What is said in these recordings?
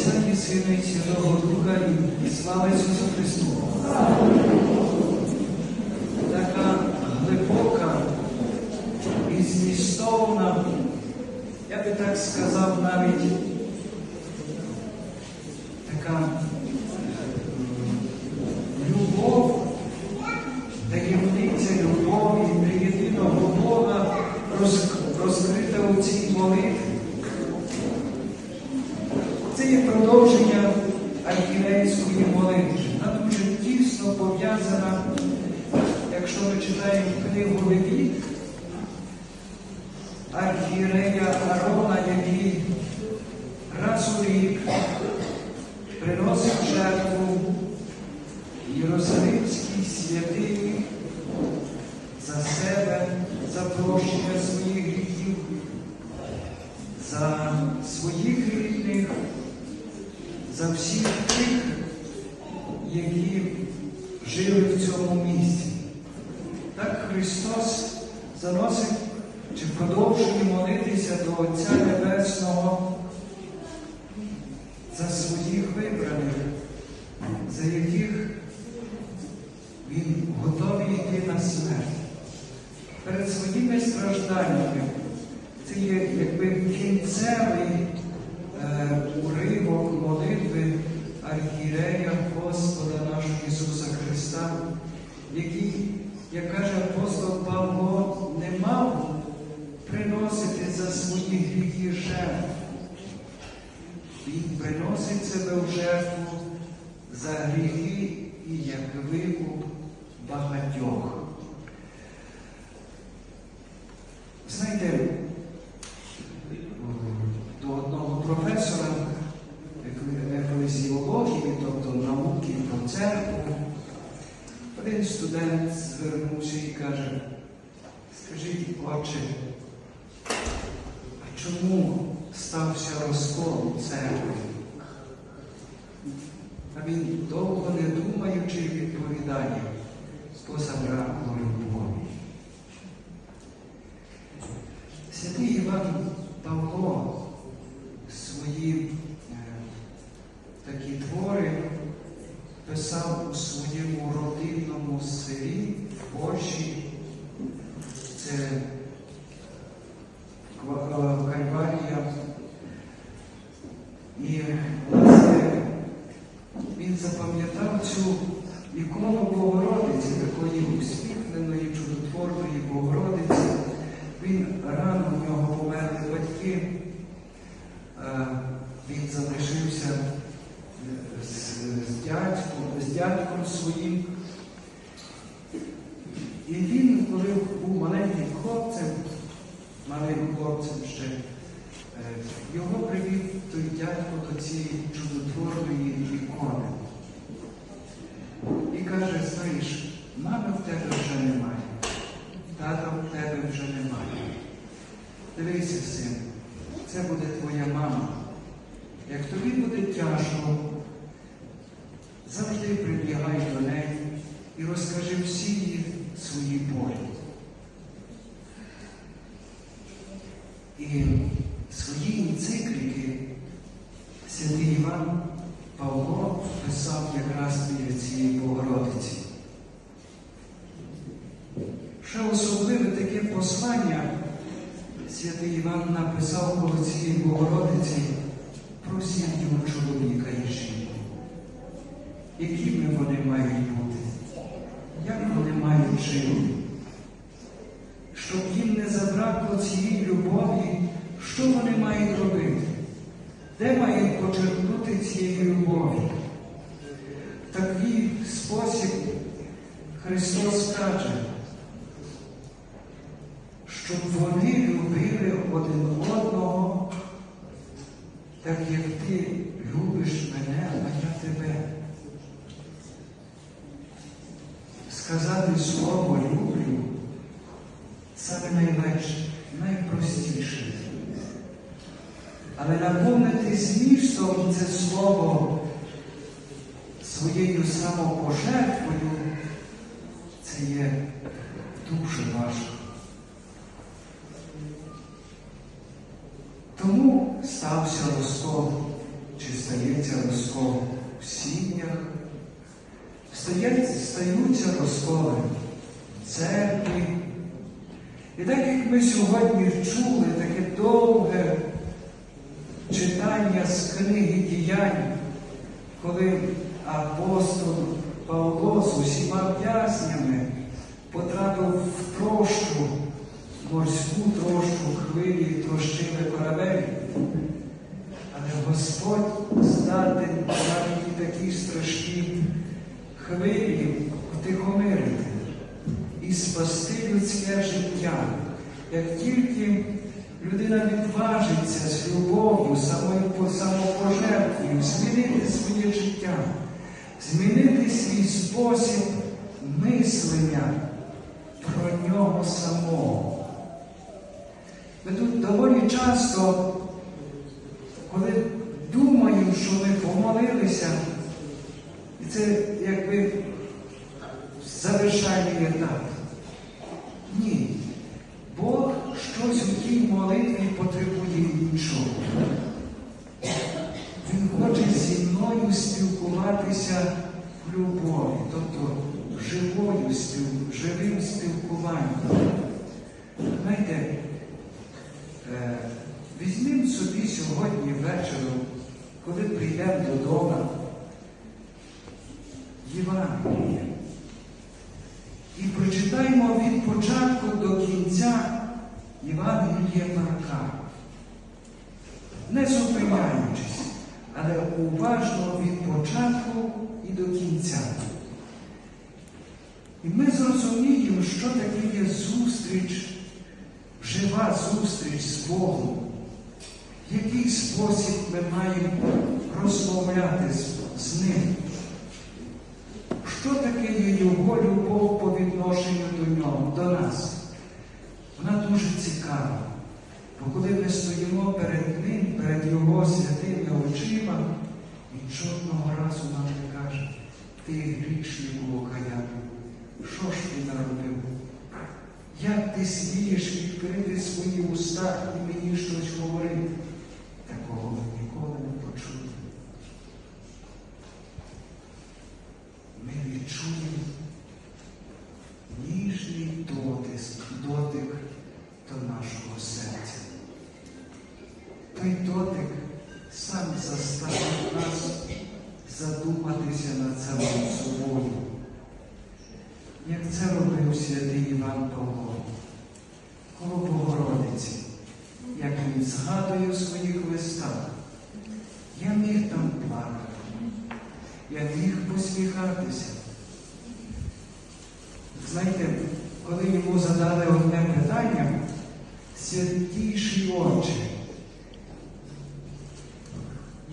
Отця і Сина і Святого Духа і, і слава Ісусу Христу. Така глибока і змістовна, я би так сказав, навіть така м, любов, таємниця любові до єдиного Бога роз- розкрита у цій молитві. Це є продовження архірейської молитви. Вона дуже тісно пов'язана, якщо ми читаємо книгу Левіт, архієрея Арона, який раз у рік приносив жертву Єрусалимській святині за себе, за прощення своїх гріхів, за своїх рідних, за всіх тих, які жили в цьому місці. Так Христос заносить чи продовжує молитися до Отця Небесного за своїх вибраних, за яких Він готовий йти на смерть. Перед своїми стражданнями це є якби кінцевий е, уривок молитви архієрея Господа нашого Ісуса Христа, який, як каже апостол Павло, не мав приносити за свої гріхи жертв. Приносить себе в жертву за гріхи і як викуп багатьох. Знаєте, до одного професора еклезіології, тобто науки про церкву, один студент звернувся і каже, скажіть, отче, а чому стався розкол церкви? А він довго не думаючи відповідає поза браком любові. Святий Іван Павло свої е, такі твори писав у своєму родинному селі в Польщі. Це Ква- е, Кальварія. І власне він запам'ятав цю ікону Богородиці, такої усміхненої, чудотворної Богородиці. Він рано в нього померли батьки. Е, Він залишився е, з, з дядьком, своїм. І він, коли був маленьким хлопцем, малим хлопцем ще, е, його привів той дядько до цієї чудотворної ікони. І каже, знаєш, мами в тебе вже немає, тата в тебе вже немає. Дивися, син, це буде твоя мама. Як тобі буде тяжко, завжди прибігай до неї і розкажи всі їй свої болі. І свої енцикліки святий Іван Павло писав якраз біля цієї Богородиці. Ще особливе таке послання святий Іван написав коло цієї Богородиці про сім'ю чоловіка і жінку. Якими вони мають бути? Як вони мають жити? Щоб їм не забракло цієї любові, що вони мають робити? Де мають почерпнути цієї любові? В такий спосіб Христос каже, щоб вони любили один одного, так як ти любиш мене, а я тебе. Сказати слово люблю саме найлегше, найпростіше. Але наповнити змістом це слово своєю самопожертвою, це є дуже важко. Тому стався розкол. чи стається розкол в сім'ях, стаються розколи в церкві. І так як ми сьогодні чули таке довге читання з книги діянь, коли апостол Павло з усіма в'язнями потрапив в трощу, морську трощу хвилі, трощили корабель. Але Господь здатен навіть такі страшні хвилі втихомирити і спасти людське життя. Як тільки людина відважиться з любов'ю, самопожертвою, змінити своє життя, змінити свій спосіб мислення про нього самого. Ми тут доволі часто, коли думаємо, що ми помолилися, і це якби завершальний етап. Ні. Бог щось у тій молитві іншого. Він хоче зі мною спілкуватися в любові, тобто живою живим спілкуванням. Знаєте, е, візьмемо собі сьогодні вечором, коли прийдемо додому, Євангеліє. І прочитаємо від початку до кінця Євангелія Марка. Не зупиняючись, але уважно від початку і до кінця. І ми зрозуміємо, що таке є зустріч, жива зустріч з Богом, який спосіб ми маємо розмовляти з, з Ним. Що таке є його любов по відношенню до нього, до нас? Вона дуже цікава. Бо коли ми стоїмо перед Ним, перед Його святими очима, Він жодного разу нам не каже, ти грішнику окаяний, що ж ти наробив? Як ти смієш відкрити свої уста і мені щось говорити? Такого ми ніколи не почули. Ми відчуємо ніжний дотиск, дотик до нашого серця. Той дотик сам заставив нас задуматися над самим собою, як це робив святий Іван Павло, коло Богородиці, як він згадує у своїх листах. Я міг там плакати, я міг посміхатися. Знаєте, коли йому задали одне питання, святіші очі,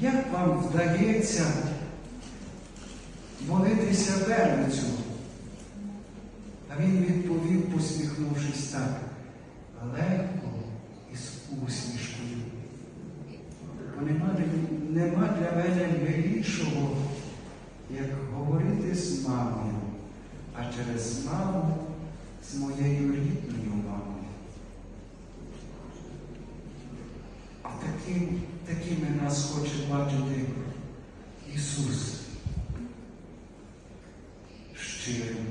як вам вдається молитися верницю? А він відповів, посміхнувшись так, легко і з усмішкою. Бо нема, нема для мене милішого, як говорити з мамою, а через маму з моєю рідною мамою. А таким, такими нас хоче бачити Ісус. Щирим,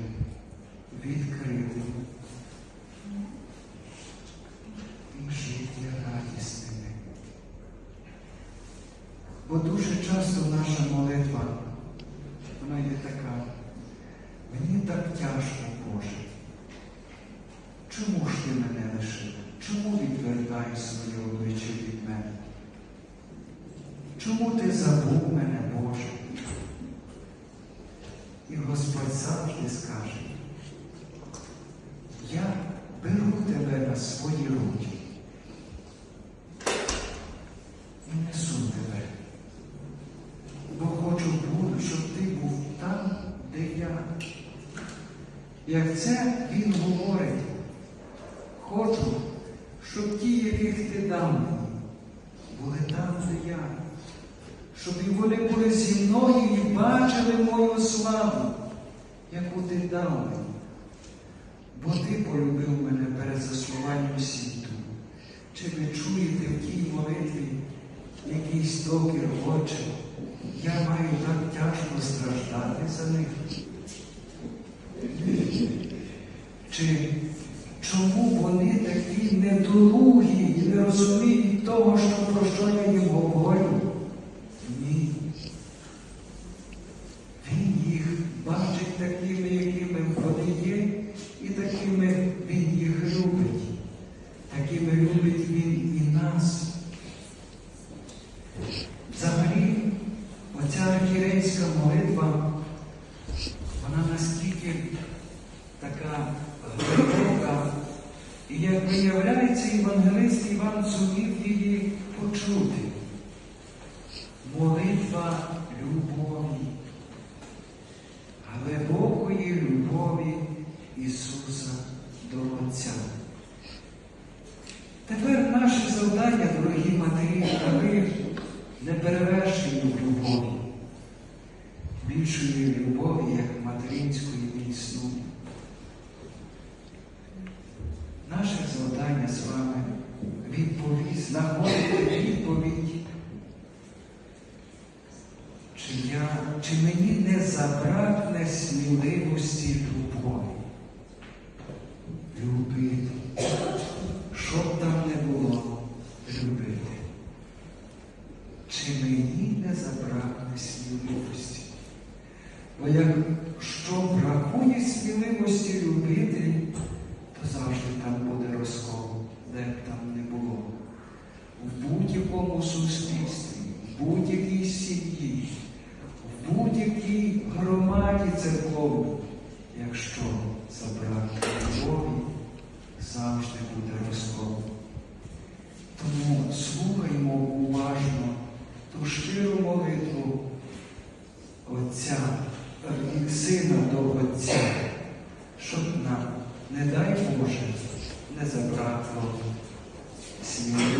відкритим і життя радісними. Бо дуже часто наша молитва, вона є така. Мені так тяжко, Боже. Чому ж ти мене лишив? Чому відвертаєш своє обличчя від мене? Чому ти забув мене, Боже? І Господь завжди скаже, я беру тебе на свої руки і несу тебе, бо хочу бути, щоб ти був там, де я. Як це він говорить, хочу, щоб ті, яких ти дав мені, були там, де я, щоб і вони були зі мною і бачили мою славу, яку ти дав мені. Бо ти полюбив мене перед заснуванням світу. Чи ви чуєте в тій молитві, який стокір, Отче, я маю так тяжко страждати за них? Чи чому вони такі недолугі і не розуміють того, що про що я їм говорю? Ні. Він їх бачить такими, якими вони є, і такими він їх любить. Такими любить він і нас. Взагалі, оця архірейська молитва, вона настільки така глибока, і як виявляється, євангелист Іван зумів її почути. Молитва любові, глибокої любові Ісуса до Отця. Тепер наше завдання, дорогі матері, ви неперевершені в любові, більшої любові, як материнської не. Наше завдання з вами відповість, знаходити відповідь. Чи, я, чи мені не забракне сміливості любові? Любити. Що б там не було любити? Чи мені не забракне сміливості? Бо якщо бракує сміливості любити, то завжди там буде розкол, де б там не було. В будь-якому суспільстві, в будь-якій сім'ї, в будь-якій громаді церковній, якщо забрати любові, завжди буде розкол. Тому слухаймо уважно ту щиру молитву Отця, від Сина до Отця, щоб нам, не дай Боже, не забракло сміливості